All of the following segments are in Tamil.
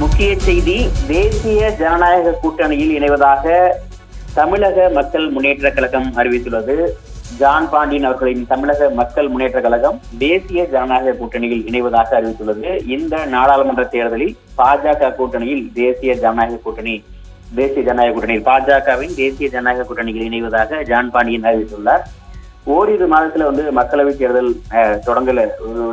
முக்கிய செய்தி தேசிய ஜனநாயக கூட்டணியில் இணைவதாக தமிழக மக்கள் முன்னேற்ற கழகம் அறிவித்துள்ளது. ஜான் பாண்டியன் அவர்களின் தமிழக மக்கள் முன்னேற்ற கழகம் தேசிய ஜனநாயக கூட்டணியில் இணைவதாக அறிவித்துள்ளது. இந்த நாடாளுமன்ற தேர்தலில் பாஜக கூட்டணியில் தேசிய ஜனநாயக கூட்டணி தேசிய ஜனநாயக கூட்டணியில் பாஜகவின் தேசிய ஜனநாயக கூட்டணியில் இணைவதாக ஜான் பாண்டியன் அறிவித்துள்ளார். ஓரிரு மாதத்துல வந்து மக்களவை தேர்தல் தொடங்கல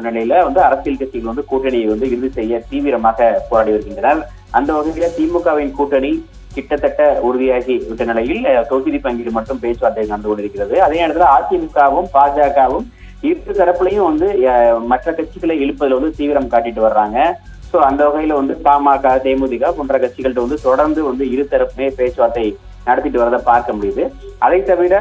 நிலையில வந்து அரசியல் கட்சிகள் வந்து கூட்டணியை வந்து இறுதி செய்ய தீவிரமாக போராடி வருகின்றனர். அந்த வகையில திமுகவின் கூட்டணி கிட்டத்தட்ட உறுதியாகி விட்ட நிலையில் தொகுதி பங்கீடு மட்டும் பேச்சுவார்த்தை நடந்து கொண்டிருக்கிறது. அதே நேரத்தில் அதிமுகவும் பாஜகவும் இரு தரப்புலையும் வந்து மற்ற கட்சிகளை இழுப்பதில் வந்து தீவிரம் காட்டிட்டு வர்றாங்க. ஸோ அந்த வகையில வந்து பாமக தேமுதிக போன்ற கட்சிகள்கிட்ட வந்து தொடர்ந்து வந்து இரு தரப்புமே பேச்சுவார்த்தை நடத்திட்டு வரதை பார்க்க முடியுது. அதை தவிர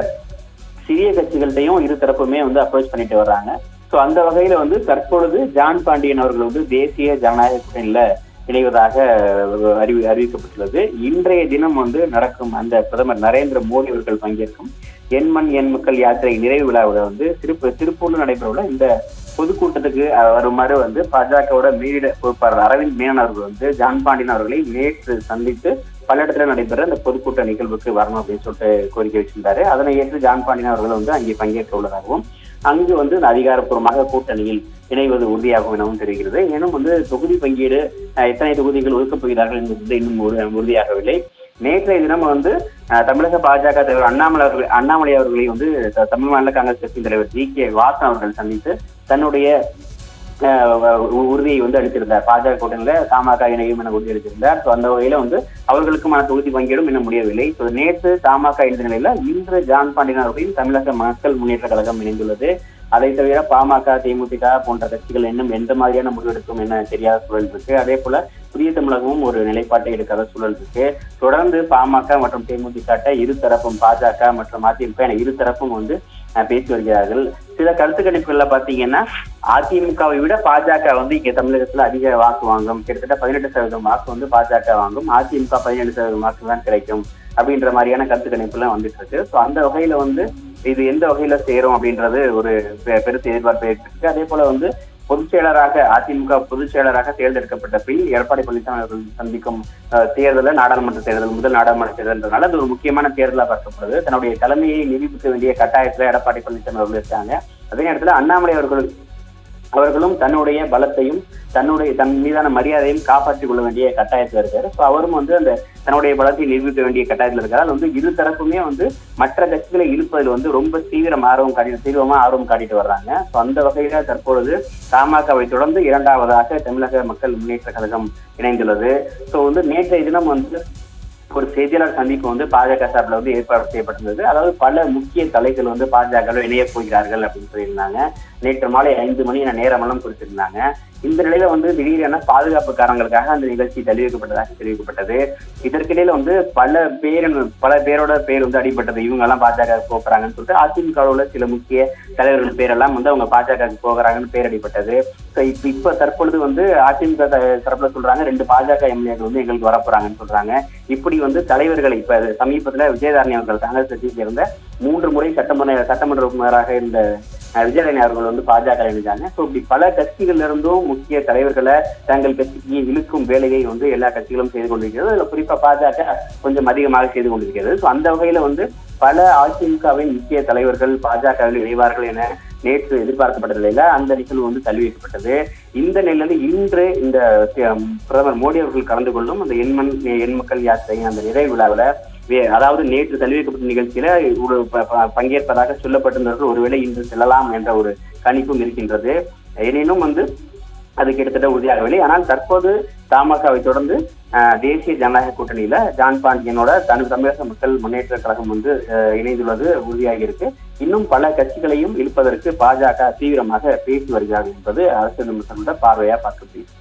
சிறிய கட்சிகள்கிட்டையும் இரு தரப்புமே வந்து அப்ரோச் பண்ணிட்டு வர்றாங்க. ஸோ அந்த வகையில வந்து தற்பொழுது ஜான் பாண்டியன் அவர்கள் வந்து தேசிய ஜனநாயக கூட்டணியில இணைவதாக அறிவி அறிவிக்கப்பட்டுள்ளது. இன்றைய தினம் வந்து நடக்கும் அந்த பிரதமர் நரேந்திர மோடி அவர்கள் பங்கேற்கும் எண்மண் எண் மக்கள் யாத்திரை நிறைவு விழாவில் வந்து திருப்பு திருப்பூர்ல நடைபெறவுள்ள இந்த பொதுக்கூட்டத்துக்கு வருமாறு வந்து பாஜகவோட மேலிட பொறுப்பாளர் அரவிந்த் மேனன் அவர்கள் வந்து ஜான் பாண்டியன் அவர்களை நேற்று சந்தித்து பல இடத்துல நடைபெற அந்த பொதுக்கூட்ட நிகழ்வுக்கு வரணும் அப்படின்னு சொல்லிட்டு கோரிக்கை வச்சிருந்தாரு. அதனை ஏற்று ஜான் பாண்டியன் அவர்கள் வந்து அங்கே பங்கேற்க உள்ளதாகவும் அங்கு வந்து அதிகாரப்பூர்வமாக கூட்டணியில் இணைவது உறுதியாகும் எனவும் தெரிகிறது. ஏனும் வந்து தொகுதி பங்கீடு எத்தனை தொகுதிகள் ஒதுக்கப் போகிறார்கள் என்பது இன்னும் உறுதியாகவில்லை. நேற்றைய தினம் வந்து தமிழக பாஜக தலைவர் அண்ணாமலை அவர்கள் அண்ணாமலை அவர்களை வந்து த- தமிழ் மாநில காங்கிரஸ் கட்சியின் தலைவர் ஜி கே வாசன் அவர்கள் சந்தித்து தன்னுடைய உறுதியை வந்து அளித்திருந்தார். பாஜக கூட்டணியில தமாக இணையும் என உறுதி அளித்திருந்தார். ஸோ அந்த வகையில வந்து அவர்களுக்குமான தொகுதி பங்கீடும் இன்னும் முடியவில்லை. ஸோ நேற்று தமாக இணைந்த நிலையில இன்று ஜான் பாண்டியன் அவர்களின் தமிழக மக்கள் முன்னேற்ற கழகம் இணைந்துள்ளது. அதை தவிர பாமக தேமுதிக போன்ற கட்சிகள் இன்னும் எந்த மாதிரியான முடிவெடுக்கும் என தெரியாத சூழல் இருக்கு. அதே போல புதிய தமிழகமும் ஒரு நிலைப்பாட்டை எடுக்காத சூழல் இருக்கு. தொடர்ந்து பாமக மற்றும் தேமுதிக இரு தரப்பும் பாஜக மற்றும் அதிமுக என இரு தரப்பும் வந்து பேசி வருகிறார்கள். சில கருத்து கணிப்புகள்ல பாத்தீங்கன்னா அதிமுகவை விட பாஜக வந்து இங்க தமிழகத்துல அதிக வாக்கு வாங்கும். கிட்டத்தட்ட பதினெட்டு சதவீதம் வாக்கு வந்து பாஜக வாங்கும். அதிமுக பதினெட்டு சதவீதம் வாக்கு தான் கிடைக்கும் அப்படின்ற மாதிரியான கருத்து கணிப்புலாம் வந்துட்டு இருக்கு. ஸோ அந்த வகையில வந்து இது எந்த வகையில சேரும் அப்படின்றது ஒரு பெ- எதிர்பார்ப்பு இருக்கு அதே போல வந்து பொதுச் செயலராக அதிமுக பொதுச் செயலராக தேர்ந்தெடுக்கப்பட்ட பின் எடப்பாடி பழனிசாமி அவர்கள் சந்திக்கும் தேர்தலில் தேர்தல் நாடாளுமன்ற தேர்தல் முதல் நாடாளுமன்ற தேர்தல்ன்றனால அது ஒரு முக்கியமான தேர்தலாக பார்க்கப்படுது. தன்னுடைய தலைமையை நிரூபிக்க வேண்டிய கட்டாயத்துல எடப்பாடி பழனிசாமி அவர்கள் இருக்காங்க. அதே நேரத்தில் அண்ணாமலை அவர்கள் அவர்களும் தன்னுடைய பலத்தையும் தன்னுடைய தன் மீதான மரியாதையும் காப்பாற்றிக் கொள்ள வேண்டிய கட்டாயத்தில் இருக்காரு. ஸோ அவரும் வந்து அந்த தன்னுடைய பலத்தை நிரூபிக்க வேண்டிய கட்டாயத்தில் இருக்கிறதால் வந்து இரு தரப்புமே வந்து மற்ற கட்சிகளை இழுப்பதில் வந்து ரொம்ப தீவிரம் ஆர்வம் காட்டி தீவிரமா ஆர்வம் காட்டிட்டு வர்றாங்க. ஸோ அந்த வகையில தற்பொழுது தமாகவை தொடர்ந்து இரண்டாவதாக தமிழக மக்கள் முன்னேற்ற கழகம் இணைந்துள்ளது. ஸோ வந்து நேற்றைய தினம் வந்து ஒரு செய்தியாளர் சந்திப்பு வந்து பாஜக சார்பில் வந்து ஏற்பாடு செய்யப்பட்டிருந்தது. அதாவது பல முக்கிய தலைகள் வந்து பாஜக இணைய போகிறார்கள் அப்படின்னு சொல்லியிருந்தாங்க. நேற்று மாலை ஐந்து மணி என நேரமெல்லாம் குறிச்சிருந்தாங்க இந்த நிலையில வந்து திடீரென பாதுகாப்பு காரணங்களுக்காக அந்த நிகழ்ச்சி தள்ளி வைக்கப்பட்டதாக தெரிவிக்கப்பட்டது. இதற்கிடையில வந்து பல பேர் பல பேரோட பேர் வந்து அடிபட்டது. இவங்க எல்லாம் பாஜக போகிறாங்கன்னு சொல்லிட்டு அதிமுக உள்ள சில முக்கிய தலைவர்கள் பேரெல்லாம் வந்து அவங்க பாஜக போகிறாங்கன்னு பேர் அடிபட்டது. இப்ப இப்ப தற்பொழுது வந்து அதிமுக தரப்புல சொல்றாங்க ரெண்டு பாஜக எம்எல்ஏக்கள் வந்து எங்களுக்கு வரப்போறாங்கன்னு சொல்றாங்க. இப்படி வந்து தலைவர்களை இப்ப சமீபத்துல விஜயதாரணி அவர்கள் காங்கிரஸ் கட்சியை சேர்ந்த மூன்று முறை சட்டமன்ற சட்டமன்ற உறுப்பினராக இருந்த விஜயதாரணி அவர்கள் வந்து பாஜக இணைஞ்சாங்க. ஸோ இப்படி பல கட்சிகள்ல இருந்தும் முக்கிய தலைவர்களை தங்கள் கட்சிக்கு இழுக்கும் வேலையை வந்து எல்லா கட்சிகளும் செய்து கொண்டிருக்கிறது. அதுல குறிப்பா பாஜக கொஞ்சம் அதிகமாக செய்து கொண்டிருக்கிறது. ஸோ அந்த வகையில வந்து பல அதிமுகவின் முக்கிய தலைவர்கள் பாஜகவில் இணைவார்கள் என நேற்று எதிர்பார்க்கப்பட்ட நிலையில அந்த நிகழ்வு வந்து தள்ளி வைக்கப்பட்டது. இந்த நிலையில இன்று இந்த பிரதமர் மோடி அவர்கள் கலந்து கொள்ளும் அந்த எண்மண் எண் மக்கள் யாத்திரை அந்த நிறைவு விழாவில் அதாவது நேற்று தள்ளி வைக்கப்பட்ட நிகழ்ச்சியில ஒரு ப- பங்கேற்பதாக சொல்லப்பட்டிருந்தவர்கள் ஒருவேளை இன்று செல்லலாம் என்ற ஒரு கணிப்பும் இருக்கின்றது. எனினும் வந்து அது கிட்டத்தட்ட உறுதியாகவில்லை. ஆனால் தற்போது தமாகவை தொடர்ந்து தேசிய ஜனநாயக கூட்டணியில ஜான் பாண்டியனோட தனி தமிழக மக்கள் முன்னேற்ற கழகம் வந்து இணைந்துள்ளது உறுதியாகி இருக்கு இன்னும் பல கட்சிகளையும் இழுப்பதற்கு பாஜக தீவிரமாக பேசி வருகிறார்கள் என்பது அரசியல் விமர்சனோட பார்வையா பார்க்கப்படுகிறது.